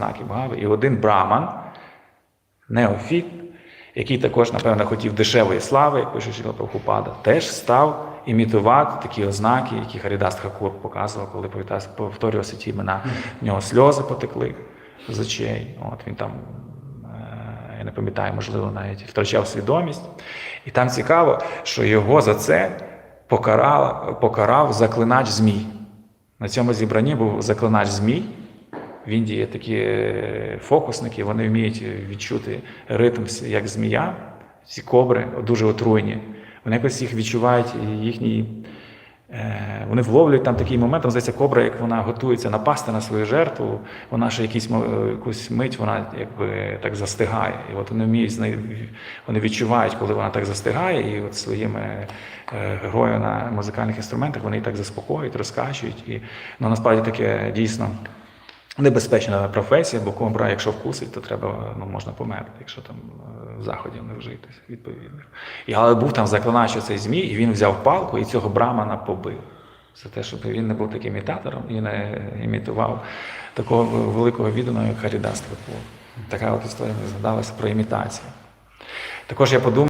знаки Багави. І один браман, неофіт, який також, напевно, хотів дешевої слави, як пише Шіла Прабхупада, теж став імітувати такі ознаки, які Харідаст Хакур показував, коли повторювався ті імена. В нього сльози потекли з очей. От він там, е, я не пам'ятаю, можливо, навіть втрачав свідомість. І там цікаво, що його за це покарав, покарав заклинач Змій. На цьому зібранні був заклинач Змій. В Індії є такі е, фокусники, вони вміють відчути ритм як змія. Ці кобри дуже отруйні. Вони якось їх відчувають, їхній. е, Вони вловлюють там такий момент, там здається, кобра, як вона готується напасти на свою жертву, вона ще якісь, е, якусь мить вона якби так застигає. І от вони вміють вони відчувають, коли вона так застигає, і от своїми грою на музикальних інструментах вони її так заспокоюють, розкачують. І ну, насправді таке дійсно небезпечна професія, бо кобра, якщо вкусить, то треба ну, можна померти, якщо там е, заходів не вжити відповідних. І але був там заклинач цей змій, і він взяв палку і цього брамана побив. За те, щоб він не був таким імітатором і не імітував такого великого відданого, як Харідас. Така от історія згадалася про імітацію. Також я подумав.